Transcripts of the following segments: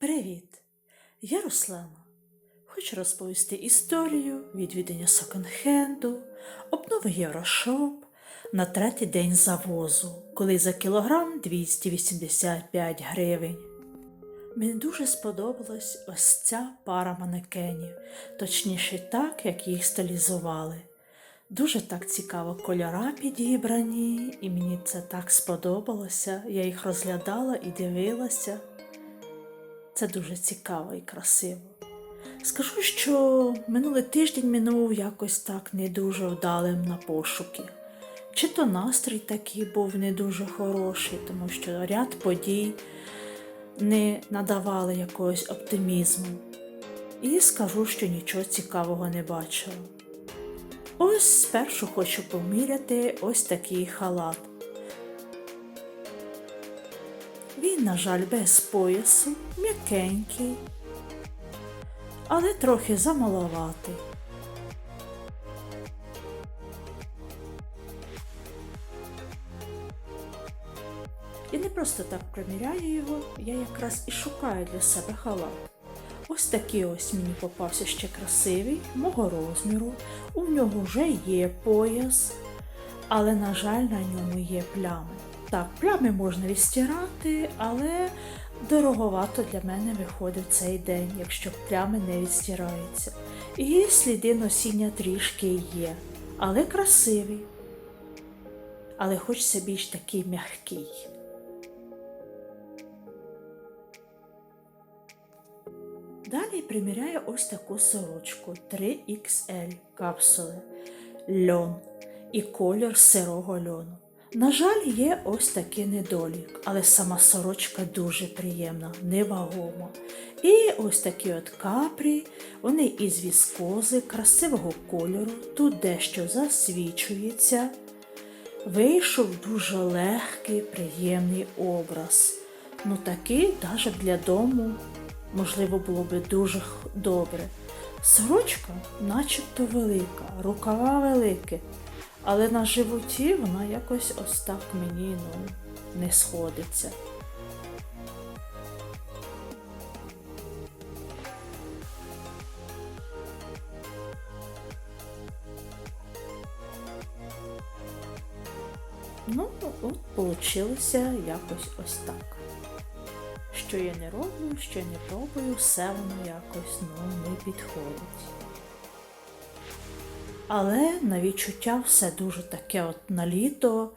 Привіт! Я Руслана. Хочу розповісти історію відвідання секонд-хенду, обнови Єврошоп на третій день завозу, коли за кілограм 285 гривень. Мені дуже сподобалась ось ця пара манекенів, точніше так, як їх стилізували. Дуже так цікаво кольора підібрані, і мені це так сподобалося. Я їх розглядала і дивилася. Це дуже цікаво і красиво. Скажу, що минулий тиждень минув якось так не дуже вдалим на пошуки. Чи то настрій такий був не дуже хороший, тому що ряд подій не надавали якогось оптимізму. І скажу, що нічого цікавого не бачила. Ось спершу хочу поміряти ось такий халат. Він, на жаль, без поясу, м'якенький, але трохи замаловатий. Я не просто так приміряю його, я якраз і шукаю для себе халат. Ось такий ось мені попався ще красивий, мого розміру. У нього вже є пояс, але, на жаль, на ньому є плями. Так, плями можна відстирати, але дороговато для мене виходив цей день, якщо плями не відстираються. І сліди носіння трішки є, але красивий. Але хочеться більш такий м'який. Далі приміряю ось таку сорочку 3XL капсули льон і колір сирого льону. На жаль, є ось такий недолік, але сама сорочка дуже приємна, невагома. І ось такі от капрі, вони із віскози, красивого кольору, тут дещо засвічується. Вийшов дуже легкий, приємний образ. Ну такий навіть для дому, можливо, було би дуже добре. Сорочка начебто велика, рукава великі, але на животі вона якось ось так мені ну, не сходиться. Ну, от получилося якось ось так. Що я не роблю, що не пробую, все воно якось ну, не підходить. Але на відчуття все дуже таке от на літо.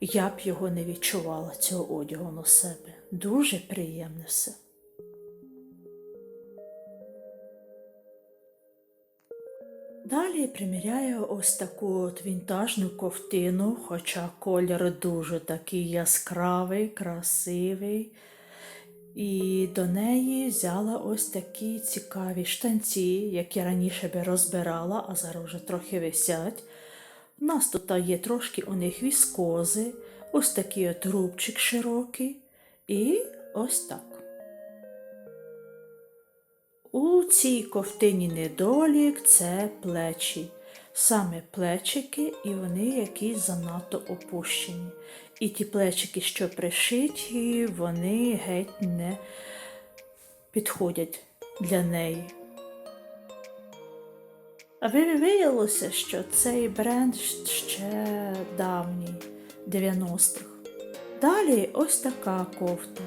Я б його не відчувала, цього одягу на себе. Дуже приємне все. Далі приміряю ось таку от вінтажну ковтину, хоча колір дуже такий яскравий, красивий. І до неї взяла ось такі цікаві штанці, які раніше би розбирала, а зараз вже трохи висять. У нас тут є трошки у них віскози, ось такий от рубчик широкий. І ось так. У цій ковтині недолік це плечі. Саме плечики, і вони якісь занадто опущені. І ті плечики, що пришиті, вони геть не підходять для неї. А ви- виявилося, що цей бренд ще давній 90-х. Далі ось така кофта.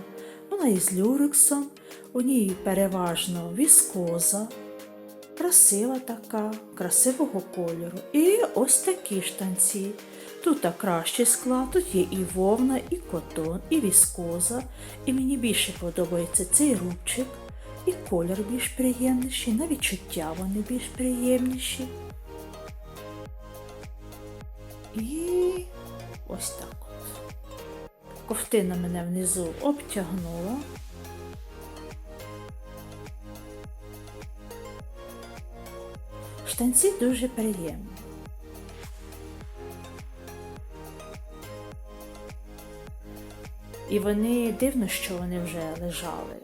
Вона із люрексом, у ній переважно віскоза, красива така, красивого кольору. І ось такі штанці. Тут так кращий склад, тут є і вовна, і котон, і віскоза. І мені більше подобається цей рубчик, і колір більш приємніший, на відчуття вони більш приємніші. І ось так от. Ковтина мене внизу обтягнула. Штанці дуже приємні. І вони дивно, що вони вже лежали.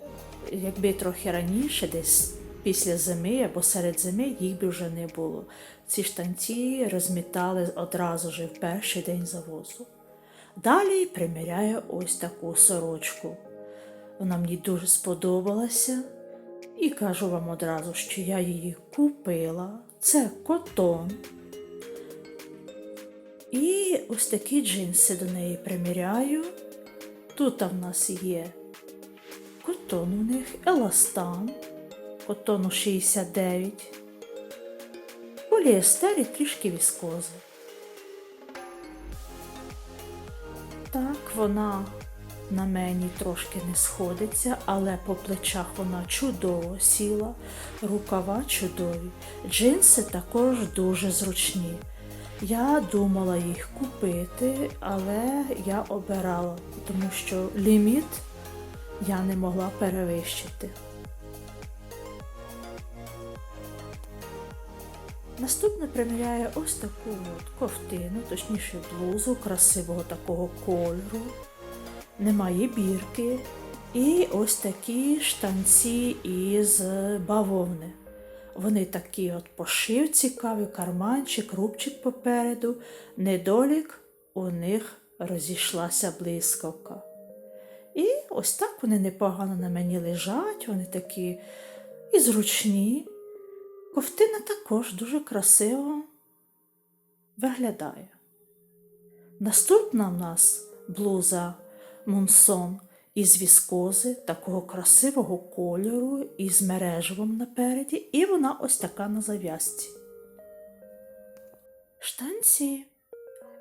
Якби трохи раніше, десь після зими або серед зими, їх би вже не було. Ці штанці розмітали одразу ж в перший день завозу. Далі приміряю ось таку сорочку. Вона мені дуже сподобалася. І кажу вам одразу, що я її купила. Це котон. І ось такі джинси до неї приміряю. Тут в нас є котон у них, еластан, котону 69, поліестер і трішки віскози. Так, вона на мені трошки не сходиться, але по плечах вона чудово сіла, рукава чудові. Джинси також дуже зручні. Я думала їх купити, але я обирала, тому що ліміт я не могла перевищити. Наступне приміряє ось таку от ковтину, точніше блузу красивого такого кольору. Немає бірки. І ось такі штанці із бавовни. Вони такі от пошив цікаві, карманчик, рубчик попереду. Недолік у них розійшлася блискавка. І ось так вони непогано на мені лежать, вони такі і зручні. Ковтина також дуже красиво виглядає. Наступна в нас блуза Мунсон із віскози такого красивого кольору із мережевом напереді, і вона ось така на зав'язці. Штанці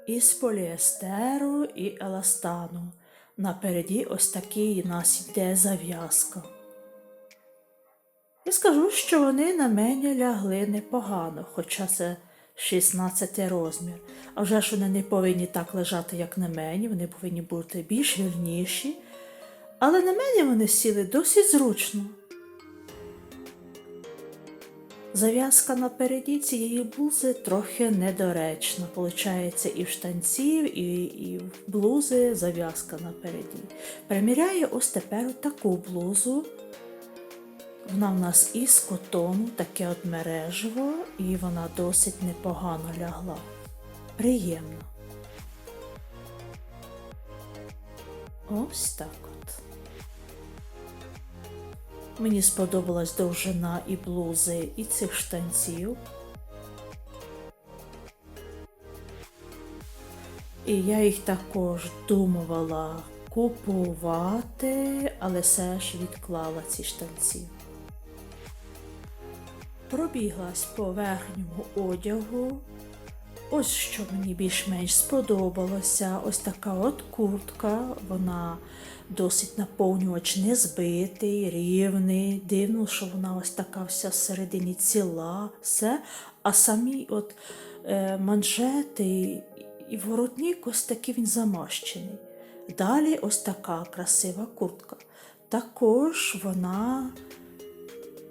із поліестеру і еластану. Напереді ось такий нас йде зав'язка. Я скажу, що вони на мене лягли непогано, хоча це 16 розмір. А вже ж вони не повинні так лежати, як на мені, вони повинні бути більш вільніші. Але на мені вони сіли досить зручно. Зав'язка напереді цієї блузи трохи недоречна. Получається, і в штанців, і, і в блузи зав'язка напереді. Приміряю ось тепер таку блузу. Вона в нас із котону, таке от мережево, і вона досить непогано лягла. Приємно. Ось так. Мені сподобалась довжина і блузи, і цих штанців. І я їх також думувала купувати, але все ж відклала ці штанці. Пробіглась по верхньому одягу. Ось що мені більш-менш сподобалося. Ось така от куртка, вона досить наповнювач не збитий, рівний. Дивно, що вона ось така вся всередині ціла, все. А самі от е, манжети і воротник ось такий він замащений. Далі ось така красива куртка. Також вона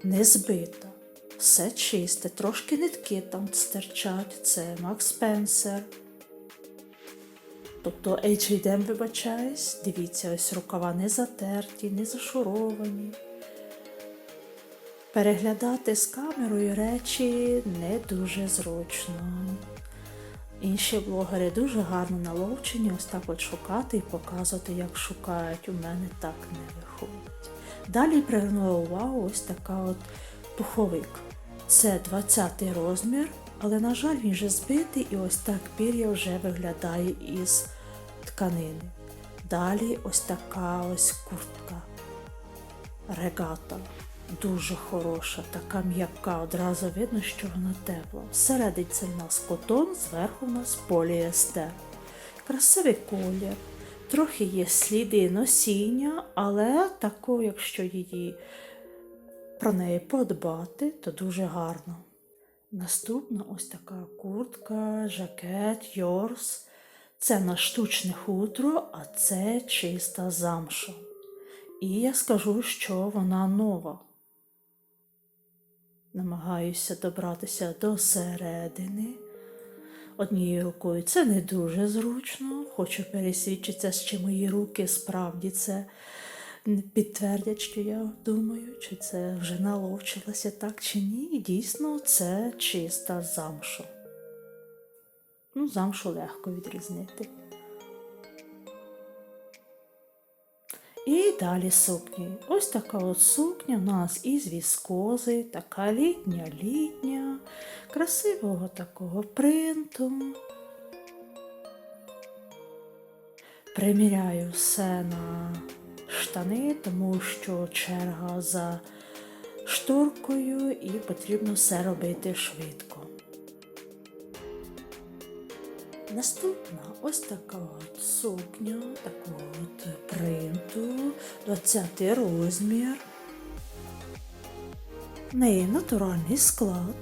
не збита. Все чисте, трошки нитки там стирчать, це Макс Спенсер. Тобто H&M, вибачаюсь, дивіться, ось рукава не затерті, не зашуровані. Переглядати з камерою речі не дуже зручно. Інші блогери дуже гарно наловчені ось так от шукати і показувати, як шукають. У мене так не виходить. Далі привернула увагу ось така от пуховик. Це 20 розмір, але, на жаль, він вже збитий і ось так пір'я вже виглядає із тканини. Далі ось така ось куртка. Регата. Дуже хороша, така м'яка, одразу видно, що вона тепла. Всередині це в нас котон, зверху в нас поліестер. Красивий колір. Трохи є сліди носіння, але тако, якщо її про неї подбати, то дуже гарно. Наступна ось така куртка, жакет, йорс. Це на штучне хутро, а це чиста замша. І я скажу, що вона нова. Намагаюся добратися до середини. Однією рукою це не дуже зручно. Хочу пересвідчитися, що мої руки справді це підтвердять, що я думаю, чи це вже наловчилося так чи ні. І дійсно це чиста замша. Ну, замшу легко відрізнити. І далі сукні. Ось така от сукня у нас із віскози, така літня літня, красивого такого принту. Приміряю все на штани, тому що черга за шторкою і потрібно все робити швидко. Наступна ось така от сукня, такого от принту, 20 розмір. В неї натуральний склад.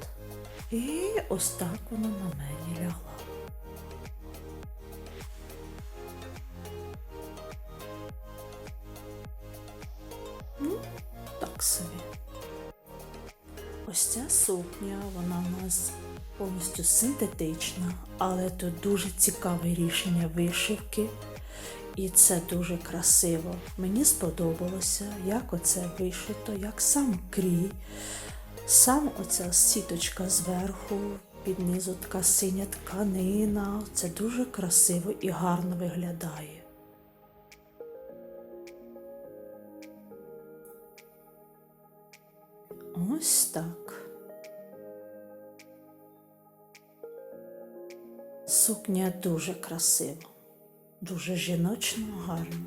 І ось так вона на мені лягла. Так собі. Ось ця сукня, вона у нас повністю синтетична, але тут дуже цікаве рішення вишивки. І це дуже красиво. Мені сподобалося, як оце вишито, як сам крій, сам оця сіточка зверху, під низу така синя тканина. Це дуже красиво і гарно виглядає. Ось так. Сукня дуже красива, дуже жіночно гарна.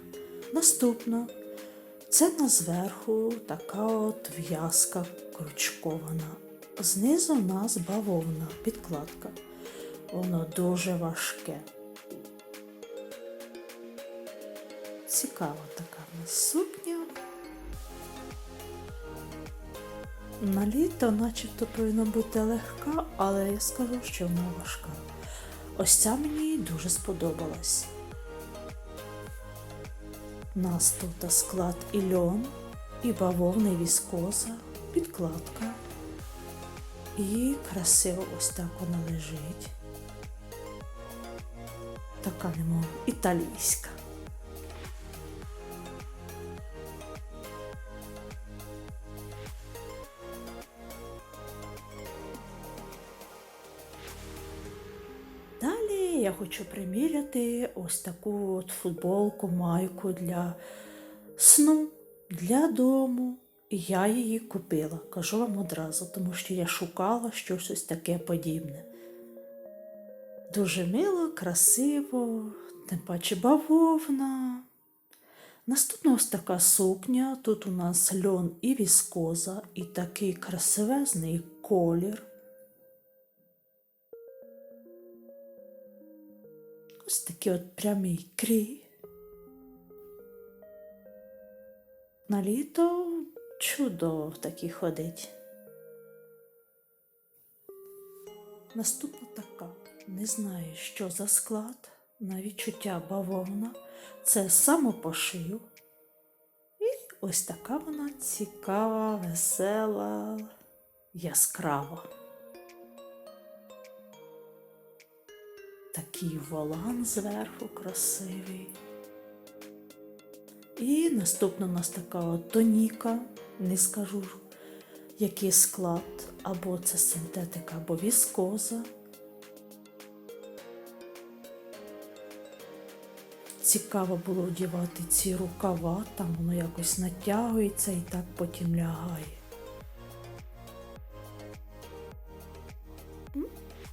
Наступна це на зверху така от в'язка крючкована. Знизу у нас бавовна підкладка. Воно дуже важке. Цікава така в нас сукня. На літо начебто повинна бути легка, але я скажу, що вона важка. Ось ця мені дуже сподобалась. У нас тут склад і льон, і бавовна, і віскоза, підкладка. І красиво ось так вона лежить. Така немов італійська. Я хочу приміряти ось таку от футболку, майку для сну, для дому. І я її купила, кажу вам одразу, тому що я шукала щось ось таке подібне. Дуже мило, красиво, тим паче бавовна. Наступна ось така сукня. Тут у нас льон і віскоза, і такий красивезний колір. Ось такий от прямий крій. На літо чудово в ходить. Наступна така. Не знаю, що за склад, на відчуття бавовна. Це самопошив. І ось така вона цікава, весела, яскрава. Такий волан зверху красивий. І наступна у нас така тоніка, не скажу, який склад, або це синтетика, або віскоза. Цікаво було вдівати ці рукава, там воно якось натягується і так потім лягає.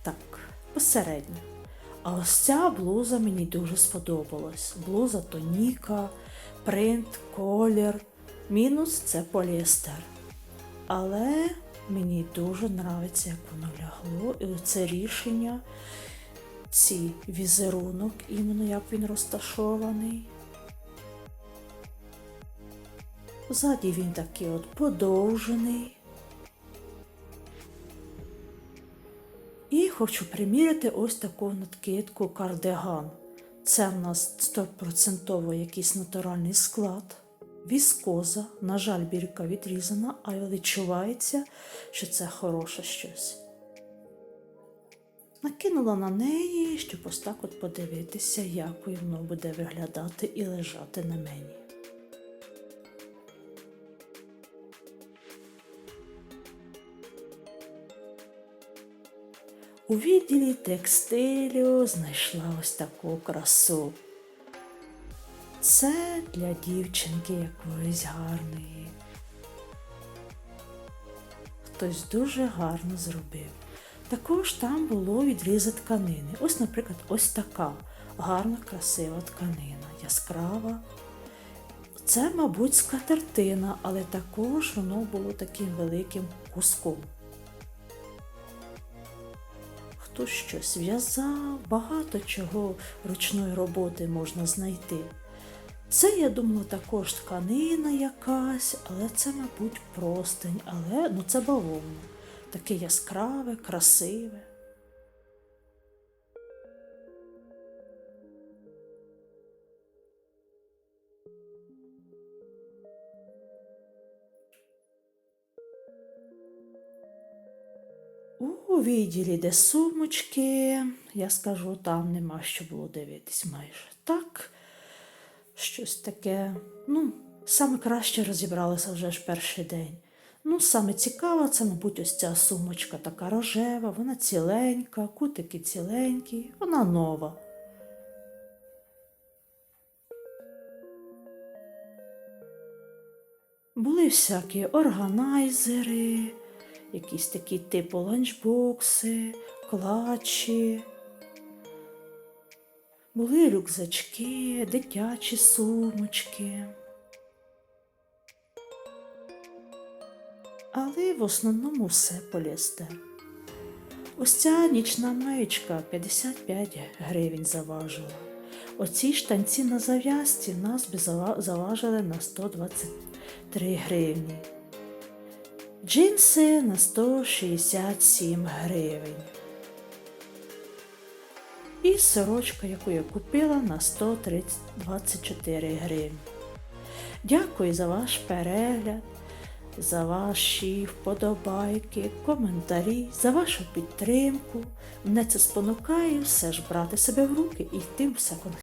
Так, посередньо. А ось ця блуза мені дуже сподобалась. Блуза тоніка, принт, колір. Мінус це поліестер. Але мені дуже подобається, як воно лягло. І це рішення, ці візерунок, іменно як він розташований. Ззаді він такий от подовжений. Хочу приміряти ось таку надкидку кардиган. Це в нас 100% якийсь натуральний склад, віскоза. На жаль, бірка відрізана, але відчувається, що це хороше щось. Накинула на неї, щоб ось так от подивитися, як воно буде виглядати і лежати на мені. У відділі текстилю знайшла ось таку красу. це для дівчинки якоїсь гарної. Хтось дуже гарно зробив. Також там було відрізи тканини. Ось, наприклад, ось така гарна, красива тканина, яскрава. Це, мабуть, скатертина, але також воно було таким великим куском. Хтось щось в'язав, багато чого ручної роботи можна знайти. Це, я думала, також тканина якась, але це, мабуть, простень, але ну, це бавовна. Таке яскраве, красиве. Відділі, де сумочки, я скажу, там нема що було дивитись майже. Так, щось таке. Ну, саме краще розібралася вже ж перший день. Ну, саме цікаве, це, мабуть, ось ця сумочка така рожева, вона ціленька, кутики ціленькі, вона нова. Були всякі органайзери, якісь такі типу ланчбокси, клатчі. Були рюкзачки, дитячі сумочки. Але в основному все поліестер. Ось ця нічна маєчка 55 гривень заважила. Оці штанці на зав'язці нас би заважили на 123 гривні. Джинси на 167 гривень. І сорочка, яку я купила на 124 гривні. Дякую за ваш перегляд, за ваші вподобайки, коментарі, за вашу підтримку. Мене це спонукає все ж брати себе в руки і йти в секонд